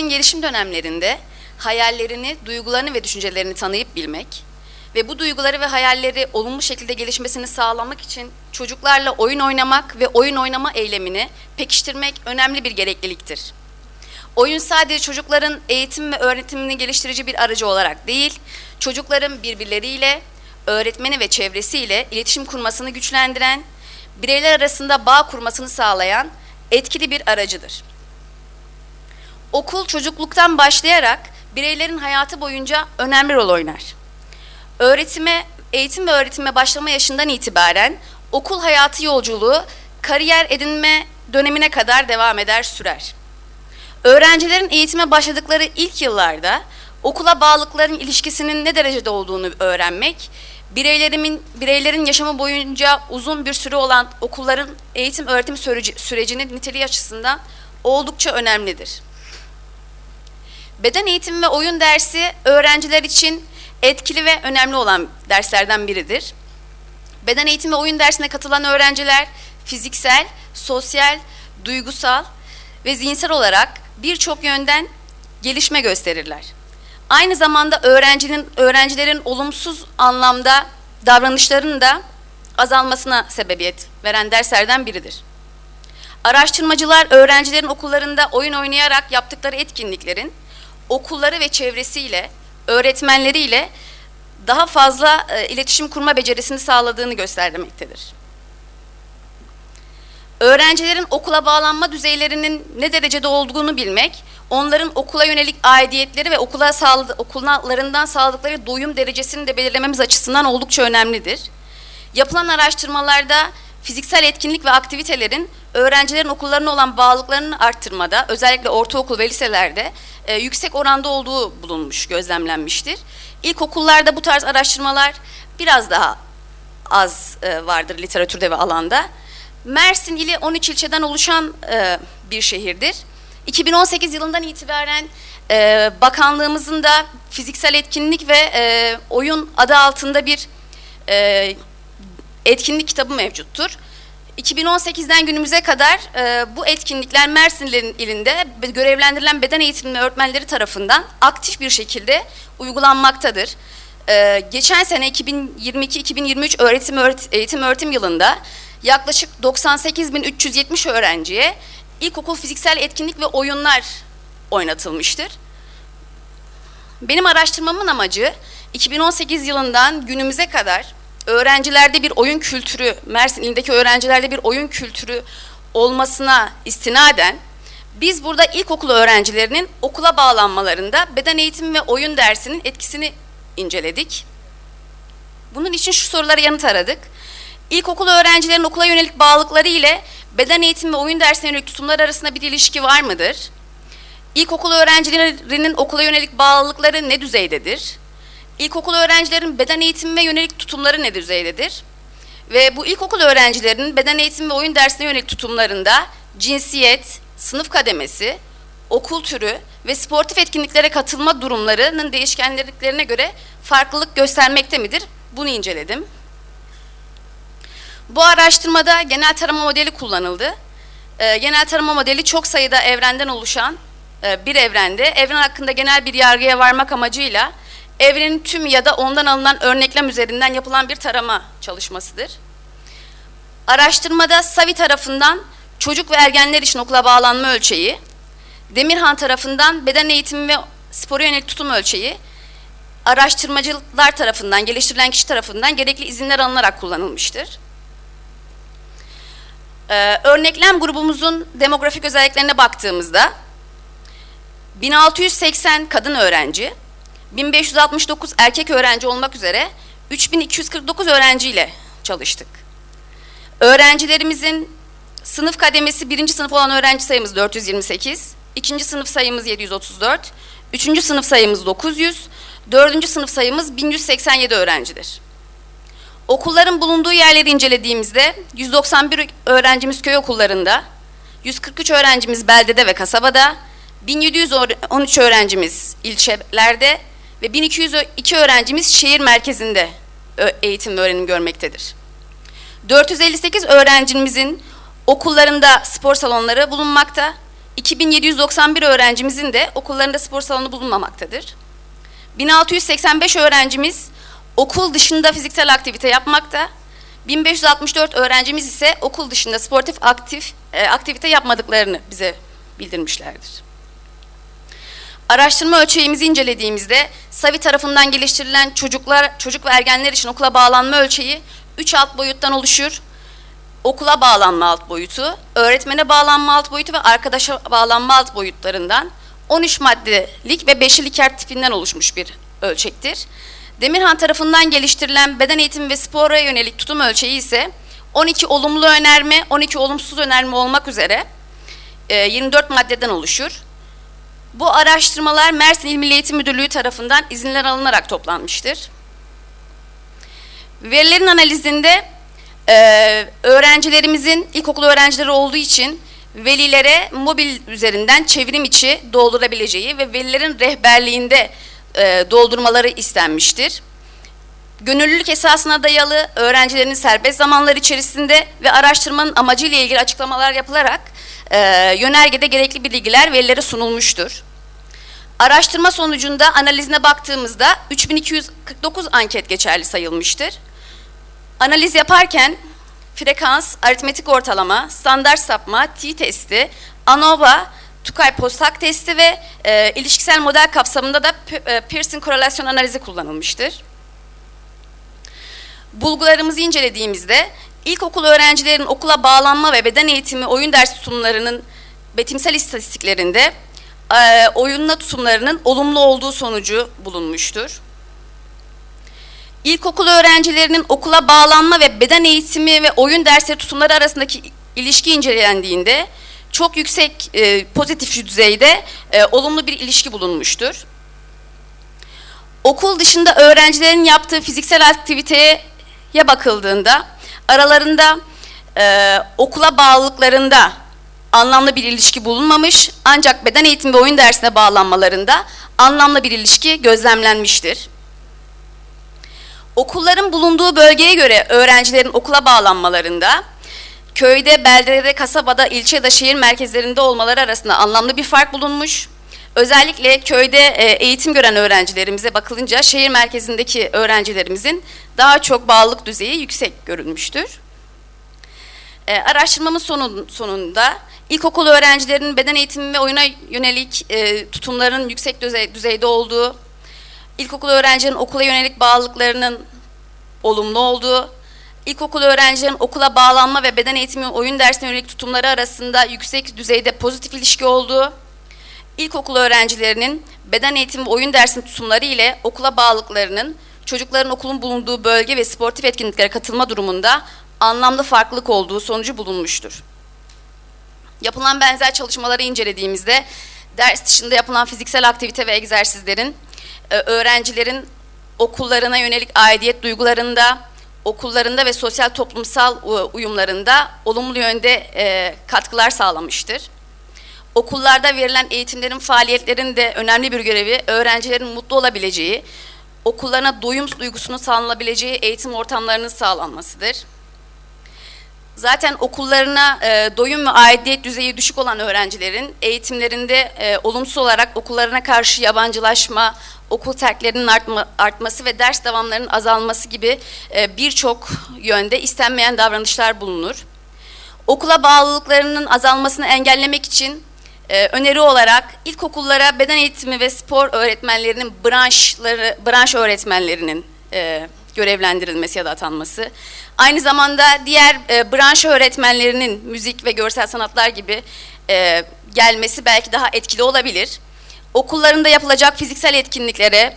Çocukların gelişim dönemlerinde hayallerini, duygularını ve düşüncelerini tanıyıp bilmek ve bu duyguları ve hayalleri olumlu şekilde gelişmesini sağlamak için çocuklarla oyun oynamak ve oyun oynama eylemini pekiştirmek önemli bir gerekliliktir. Oyun sadece çocukların eğitim ve öğretimini geliştirici bir aracı olarak değil, çocukların birbirleriyle, öğretmeni ve çevresiyle iletişim kurmasını güçlendiren, bireyler arasında bağ kurmasını sağlayan etkili bir aracıdır. Okul çocukluktan başlayarak bireylerin hayatı boyunca önemli rol oynar. Öğretime, eğitim ve öğretime başlama yaşından itibaren okul hayatı yolculuğu kariyer edinme dönemine kadar devam eder sürer. Öğrencilerin eğitime başladıkları ilk yıllarda okula bağlılıkların ilişkisinin ne derecede olduğunu öğrenmek, bireylerimin bireylerin yaşamı boyunca uzun bir süre olan okulların eğitim öğretim süreci, sürecinin niteliği açısından oldukça önemlidir. Beden eğitimi ve oyun dersi öğrenciler için etkili ve önemli olan derslerden biridir. Beden eğitimi ve oyun dersine katılan öğrenciler fiziksel, sosyal, duygusal ve zihinsel olarak birçok yönden gelişme gösterirler. Aynı zamanda öğrencinin öğrencilerin olumsuz anlamda davranışlarının da azalmasına sebebiyet veren derslerden biridir. Araştırmacılar öğrencilerin okullarında oyun oynayarak yaptıkları etkinliklerin okulları ve çevresiyle, öğretmenleriyle daha fazla e, iletişim kurma becerisini sağladığını göstermektedir. Öğrencilerin okula bağlanma düzeylerinin ne derecede olduğunu bilmek, onların okula yönelik aidiyetleri ve okula sağladı, okullarından sağladıkları doyum derecesini de belirlememiz açısından oldukça önemlidir. Yapılan araştırmalarda fiziksel etkinlik ve aktivitelerin öğrencilerin okullarına olan bağlılıklarını arttırmada, özellikle ortaokul ve liselerde e, yüksek oranda olduğu bulunmuş, gözlemlenmiştir. İlkokullarda bu tarz araştırmalar biraz daha az e, vardır literatürde ve alanda. Mersin ili 13 ilçeden oluşan e, bir şehirdir. 2018 yılından itibaren e, bakanlığımızın da fiziksel etkinlik ve e, oyun adı altında bir e, etkinlik kitabı mevcuttur. 2018'den günümüze kadar e, bu etkinlikler Mersin ilinde görevlendirilen beden eğitimi öğretmenleri tarafından aktif bir şekilde uygulanmaktadır. E, geçen sene 2022-2023 öğretim öğret eğitim öğretim yılında yaklaşık 98.370 öğrenciye ilkokul fiziksel etkinlik ve oyunlar oynatılmıştır. Benim araştırmamın amacı 2018 yılından günümüze kadar öğrencilerde bir oyun kültürü, Mersin ilindeki öğrencilerde bir oyun kültürü olmasına istinaden biz burada ilkokul öğrencilerinin okula bağlanmalarında beden eğitimi ve oyun dersinin etkisini inceledik. Bunun için şu sorulara yanıt aradık. İlkokul öğrencilerin okula yönelik bağlılıkları ile beden eğitimi ve oyun dersine yönelik tutumlar arasında bir ilişki var mıdır? İlkokul öğrencilerinin okula yönelik bağlılıkları ne düzeydedir? İlkokul öğrencilerin beden eğitimi ve yönelik tutumları ne düzeydedir? Ve bu ilkokul öğrencilerinin beden eğitimi ve oyun dersine yönelik tutumlarında cinsiyet, sınıf kademesi, okul türü ve sportif etkinliklere katılma durumlarının değişkenliklerine göre farklılık göstermekte midir? Bunu inceledim. Bu araştırmada genel tarama modeli kullanıldı. Ee, genel tarama modeli çok sayıda evrenden oluşan e, bir evrende evren hakkında genel bir yargıya varmak amacıyla evrenin tüm ya da ondan alınan örneklem üzerinden yapılan bir tarama çalışmasıdır. Araştırmada Savi tarafından çocuk ve ergenler için okula bağlanma ölçeği, Demirhan tarafından beden eğitimi ve spora yönelik tutum ölçeği, araştırmacılar tarafından, geliştirilen kişi tarafından gerekli izinler alınarak kullanılmıştır. Ee, örneklem grubumuzun demografik özelliklerine baktığımızda 1680 kadın öğrenci, 1569 erkek öğrenci olmak üzere 3249 öğrenciyle çalıştık. Öğrencilerimizin sınıf kademesi birinci sınıf olan öğrenci sayımız 428, ikinci sınıf sayımız 734, üçüncü sınıf sayımız 900, dördüncü sınıf sayımız 1187 öğrencidir. Okulların bulunduğu yerleri incelediğimizde 191 öğrencimiz köy okullarında, 143 öğrencimiz beldede ve kasabada, 1713 öğrencimiz ilçelerde ve 1202 öğrencimiz şehir merkezinde eğitim ve öğrenim görmektedir. 458 öğrencimizin okullarında spor salonları bulunmakta, 2791 öğrencimizin de okullarında spor salonu bulunmamaktadır. 1685 öğrencimiz okul dışında fiziksel aktivite yapmakta. 1564 öğrencimiz ise okul dışında sportif aktif e, aktivite yapmadıklarını bize bildirmişlerdir. Araştırma ölçeğimizi incelediğimizde SAVI tarafından geliştirilen çocuklar, çocuk ve ergenler için okula bağlanma ölçeği 3 alt boyuttan oluşur. Okula bağlanma alt boyutu, öğretmene bağlanma alt boyutu ve arkadaşa bağlanma alt boyutlarından 13 maddelik ve beşli Likert tipinden oluşmuş bir ölçektir. Demirhan tarafından geliştirilen beden eğitimi ve spora yönelik tutum ölçeği ise 12 olumlu önerme, 12 olumsuz önerme olmak üzere e, 24 maddeden oluşur. Bu araştırmalar Mersin İl Milli Eğitim Müdürlüğü tarafından izinler alınarak toplanmıştır. Verilerin analizinde e, öğrencilerimizin ilkokul öğrencileri olduğu için velilere mobil üzerinden çevrim içi doldurabileceği ve velilerin rehberliğinde e, doldurmaları istenmiştir. Gönüllülük esasına dayalı öğrencilerin serbest zamanlar içerisinde ve araştırmanın amacıyla ilgili açıklamalar yapılarak e, yönergede gerekli bilgiler velilere sunulmuştur. Araştırma sonucunda analizine baktığımızda 3249 anket geçerli sayılmıştır. Analiz yaparken frekans, aritmetik ortalama, standart sapma, t-testi, ANOVA, Tukay Postak testi ve e, ilişkisel model kapsamında da e, Pearson korelasyon analizi kullanılmıştır. Bulgularımızı incelediğimizde ilkokul öğrencilerin okula bağlanma ve beden eğitimi oyun ders tutumlarının betimsel istatistiklerinde e, oyunla tutumlarının olumlu olduğu sonucu bulunmuştur. İlkokul öğrencilerinin okula bağlanma ve beden eğitimi ve oyun dersleri tutumları arasındaki ilişki incelendiğinde çok yüksek e, pozitif düzeyde e, olumlu bir ilişki bulunmuştur. Okul dışında öğrencilerin yaptığı fiziksel aktiviteye bakıldığında aralarında e, okula bağlılıklarında anlamlı bir ilişki bulunmamış ancak beden eğitimi ve oyun dersine bağlanmalarında anlamlı bir ilişki gözlemlenmiştir. Okulların bulunduğu bölgeye göre öğrencilerin okula bağlanmalarında köyde, beldede, kasabada, ilçe ya da şehir merkezlerinde olmaları arasında anlamlı bir fark bulunmuş. Özellikle köyde e, eğitim gören öğrencilerimize bakılınca şehir merkezindeki öğrencilerimizin daha çok bağlılık düzeyi yüksek görülmüştür. E, araştırmamın sonun, sonunda ilkokul öğrencilerinin beden eğitimi ve oyuna yönelik e, tutumlarının yüksek düzey, düzeyde olduğu, ilkokul öğrencilerin okula yönelik bağlılıklarının olumlu olduğu, ilkokul öğrencilerin okula bağlanma ve beden eğitimi oyun dersine yönelik tutumları arasında yüksek düzeyde pozitif ilişki olduğu, ilkokul öğrencilerinin beden eğitimi ve oyun dersinin tutumları ile okula bağlılıklarının çocukların okulun bulunduğu bölge ve sportif etkinliklere katılma durumunda anlamlı farklılık olduğu sonucu bulunmuştur. Yapılan benzer çalışmaları incelediğimizde ders dışında yapılan fiziksel aktivite ve egzersizlerin e, öğrencilerin okullarına yönelik aidiyet duygularında, okullarında ve sosyal toplumsal e, uyumlarında olumlu yönde e, katkılar sağlamıştır. Okullarda verilen eğitimlerin, faaliyetlerin de önemli bir görevi öğrencilerin mutlu olabileceği, okullarına doyum duygusunu sağlanabileceği eğitim ortamlarının sağlanmasıdır. Zaten okullarına e, doyum ve aidiyet düzeyi düşük olan öğrencilerin eğitimlerinde e, olumsuz olarak okullarına karşı yabancılaşma, okul terklerinin artma, artması ve ders devamlarının azalması gibi e, birçok yönde istenmeyen davranışlar bulunur. Okula bağlılıklarının azalmasını engellemek için e, öneri olarak ilkokullara beden eğitimi ve spor öğretmenlerinin branşları, branş öğretmenlerinin e, görevlendirilmesi ya da atanması. Aynı zamanda diğer e, branş öğretmenlerinin müzik ve görsel sanatlar gibi e, gelmesi belki daha etkili olabilir. Okullarında yapılacak fiziksel etkinliklere,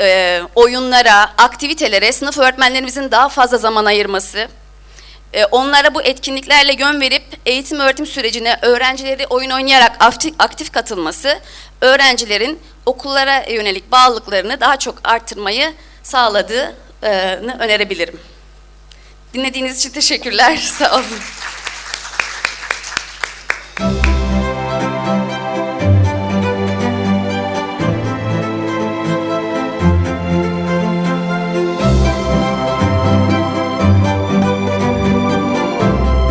e, oyunlara, aktivitelere sınıf öğretmenlerimizin daha fazla zaman ayırması, onlara bu etkinliklerle yön verip eğitim öğretim sürecine öğrencileri oyun oynayarak aktif, aktif katılması, öğrencilerin okullara yönelik bağlılıklarını daha çok arttırmayı sağladığını önerebilirim. Dinlediğiniz için teşekkürler. Sağ olun.